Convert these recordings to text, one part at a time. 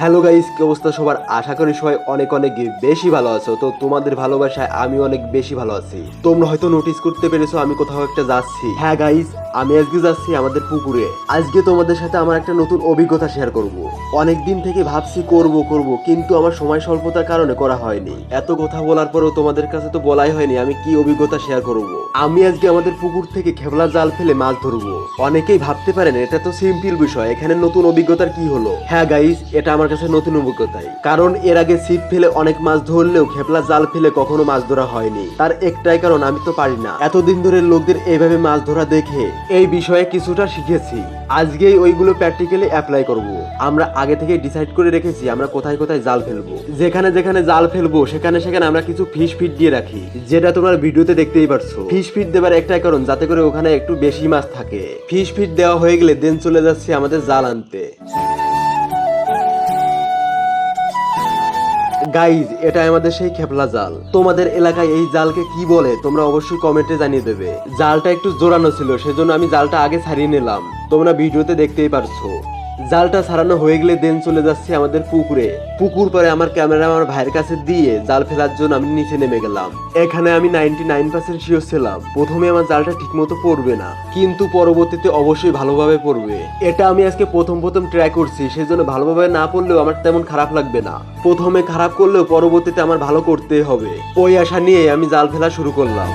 Hello guys কি অবস্থা সবার? আশা করি সবাই অনেক অনেক বেশি ভালো আছো। তো তোমাদের ভালোবাসায় আমি অনেক বেশি ভালো আছি। তোমরা হয়তো নোটিস করতে পেরেছ, আমি কোথাও একটা যাচ্ছি। হ্যাঁ গাইস আমি আজকে যাচ্ছি আমাদের পুকুরে। আজকে তোমাদের সাথে আমার একটা নতুন অভিজ্ঞতা শেয়ার করব। অনেক দিন থেকে ভাবছি করব করব, কিন্তু আমার সময় স্বল্পতার কারণে করা হয়নি। এত কথা বলার পরেও তোমাদের কাছে তো বলাই হয়নি আমি কি অভিজ্ঞতা শেয়ার করব। আমি আজকে আমাদের পুকুর থেকে খেবলা জাল ফেলে মাছ ধরবো। অনেকেই ভাবতে পারেন, এটা তো সিম্পল বিষয়, এখানে নতুন অভিজ্ঞতার কি হলো? হ্যাঁ গাইস এটা আমার কাছে নতুন অভিজ্ঞতাই। কারণ এর আগে ছিপ ফেলে অনেক মাছ ধরলেও খেপলা জাল ফেলে কখনো মাছ ধরা হয়নি। তার একটাই কারণ, আমি তো পারি না। এতদিন ধরে লোকদের এইভাবে মাছ ধরা দেখে এই বিষয়ে কিছুটা শিখেছি। আজকেই ওইগুলো প্র্যাকটিক্যালি অ্যাপ্লাই করব। আমরা আগে থেকে ডিসাইড করে রেখেছি, আমরা কোথায় কোথায় জাল ফেলব। যেখানে যেখানে জাল ফেলব, সেখানে সেখানে আমরা কিছু ফিশ ফিট দিয়ে রাখি, যেটা তোমরা ভিডিওতে দেখতেই পারছ। ফিশ ফিট দেবার একটাই কারণ, যাতে করে ওখানে একটু বেশি মাছ থাকে। ফিস ফিট দেওয়া হয়ে গেলে দেন চলে যাচ্ছে আমাদের জাল আনতে। গাইজ এটা আমাদের সেই খেপলা জাল। তোমাদের এলাকায় এই জালকে কি বলে, তোমরা অবশ্যই কমেন্টে জানিয়ে দেবে। জালটা একটু জোরানো ছিল, সেজন্য আমি জালটা আগে ছাড়িয়ে নিলাম। তোমরা ভিডিওতে দেখতেই পারছ। জালটা ছাড়ানো হয়ে গেলে দেন চলে যাচ্ছে আমাদের পুকুরে। পুকুর পরে আমার ক্যামেরা আমার ভাইয়ের কাছে দিয়ে জাল ফেলার জন্য আমি নিচে নেমে গেলাম। এখানে আমি নাইনটি নাইন পার্সেন্ট শিওর ছিলাম। প্রথমে আমার জালটা ঠিকমতো পড়বে না, কিন্তু পরবর্তীতে অবশ্যই ভালোভাবে পড়বে। এটা আমি আজকে প্রথম প্রথম ট্রাই করছি, সেজন্য ভালোভাবে না পড়লেও আমার তেমন খারাপ লাগবে না। প্রথমে খারাপ করলেও পরবর্তীতে আমার ভালো করতে হবে। ওই আশা নিয়ে আমি জাল ফেলা শুরু করলাম।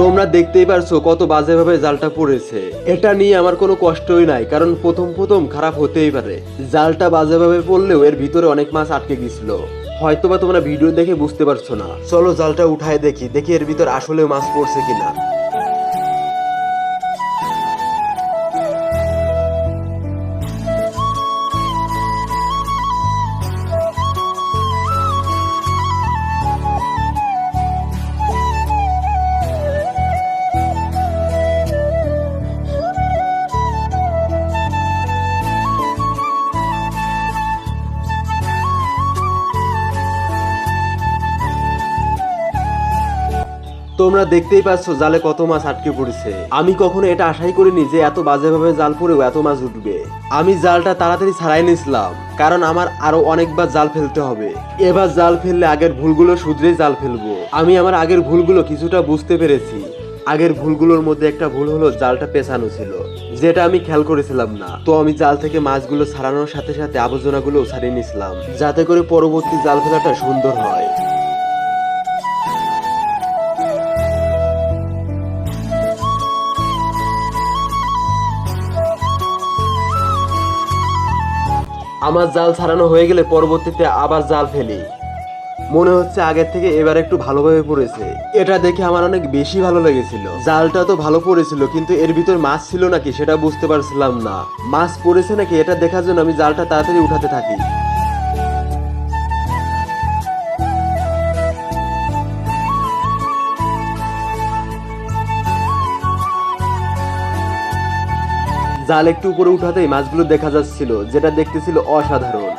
তোমরা দেখতেই পারছ কত বাজেভাবে জালটা পড়েছে। এটা নিয়ে আমার কোনো কষ্টই নাই, কারণ প্রথম প্রথম খারাপ হতেই পারে। জালটা বাজেভাবে পড়লেও এর ভিতরে অনেক মাছ আটকে গেছিল হয়তো বা তোমরা ভিডিও দেখে বুঝতে পারছ না। চলো জালটা উঠায় দেখি দেখি এর ভিতর আসলে মাছ পড়ছে কিনা। তোমরা দেখতেই পাচ্ছ জালে কত মাছ আটকে পড়েছে। আমি কখনো এটা আশাই করিনি যে এত বাজেভাবে জাল পড়েও এত মাছ উঠবে। আমি জালটা তাড়াতাড়ি ছাড়াই নিয়েছিলাম, কারণ আমার আরও অনেকবার জাল ফেলতে হবে। এবার জাল ফেললে আগের ভুলগুলো শুধরেই জাল ফেলব। আমি আমার আগের ভুলগুলো কিছুটা বুঝতে পেরেছি। আগের ভুলগুলোর মধ্যে একটা ভুল হলো জালটা পেছানো ছিল, যেটা আমি খেয়াল করেছিলাম না। তো আমি জাল থেকে মাছগুলো ছাড়ানোর সাথে সাথে আবর্জনাগুলো ছাড়িয়ে নিয়েছিলাম, যাতে করে পরবর্তী জাল ফেলাটা সুন্দর হয়। আমার জাল ছাড়ানো হয়ে গেলে পরবর্তীতে আবার জাল ফেলি। মনে হচ্ছে আগের থেকে এবার একটু ভালোভাবে পড়েছে। এটা দেখে আমার অনেক বেশি ভালো লেগেছিল। জালটা তো ভালো পড়েছিল, কিন্তু এর ভিতর মাছ ছিল নাকি সেটা বুঝতে পারছিলাম না। মাছ পড়েছে নাকি এটা দেখার জন্য আমি জালটা তাড়াতাড়ি উঠাতে থাকি। জাল একটু উপরে উঠাতেই মাছগুলো দেখা যাচ্ছিল, যেটা দেখতেছিল অসাধারণ।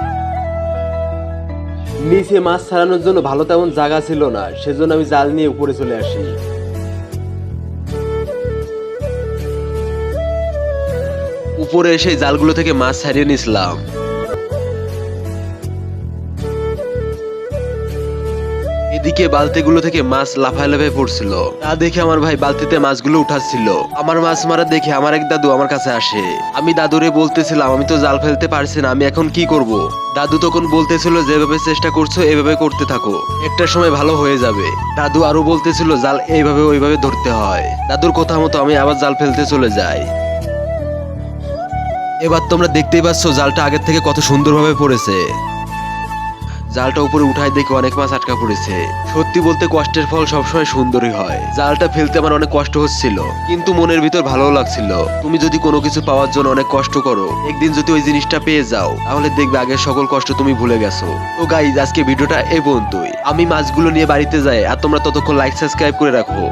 নিচে মাছ ছাড়ানোর জন্য ভালো তেমন জায়গা ছিল না, সেজন্য আমি জাল নিয়ে উপরে চলে আসি। উপরে এসে জালগুলো থেকে মাছ ছাড়িয়ে নিছিলাম। এদিকে বালতিগুলো থেকে মাছ লাফায় লাফায় পড়ছিল। তা দেখে আমার ভাই বালতিতে মাছগুলো উঠাচ্ছিল। আমার মাছ মারা দেখে আমার এক দাদু আমার কাছে আসে। আমি দাদুরে বলতেছিলাম, আমি তো জাল ফেলতে পারছি না, আমি এখন কি করব? দাদু তখন বলতেছিল, যেভাবে চেষ্টা করছ, এভাবে করতে থাকো। একটা সময় ভালো হয়ে যাবে। দাদু আরও বলতেছিল, জাল এইভাবে, ওইভাবে ধরতে হয়। দাদুর কথা মতো আমি আবার জাল ফেলতে চলে যাই। এবার তোমরা দেখতেই পাচ্ছ, জালটা আগের থেকে কত সুন্দরভাবে পড়েছে। জালটা উপরে উঠায় দেখে অনেক মাছ আটকা পড়েছে। সত্যি বলতে কষ্টের ফল সবসময় সুন্দরই হয়। জালটা ফেলতে আমার অনেক কষ্ট হচ্ছিল, কিন্তু মনের ভিতর ভালো লাগছিল। তুমি যদি কোনো কিছু পাওয়ার জন্য অনেক কষ্ট করো, একদিন যদি ওই জিনিসটা পেয়ে যাও, তাহলে দেখবে আগের সকল কষ্ট তুমি ভুলে গেছো। তো গাইজ আজকে ভিডিওটা এই পর্যন্তই। আমি মাছগুলো নিয়ে বাড়িতে যাই, আর তোমরা ততক্ষণ লাইক সাবস্ক্রাইব করে রাখো।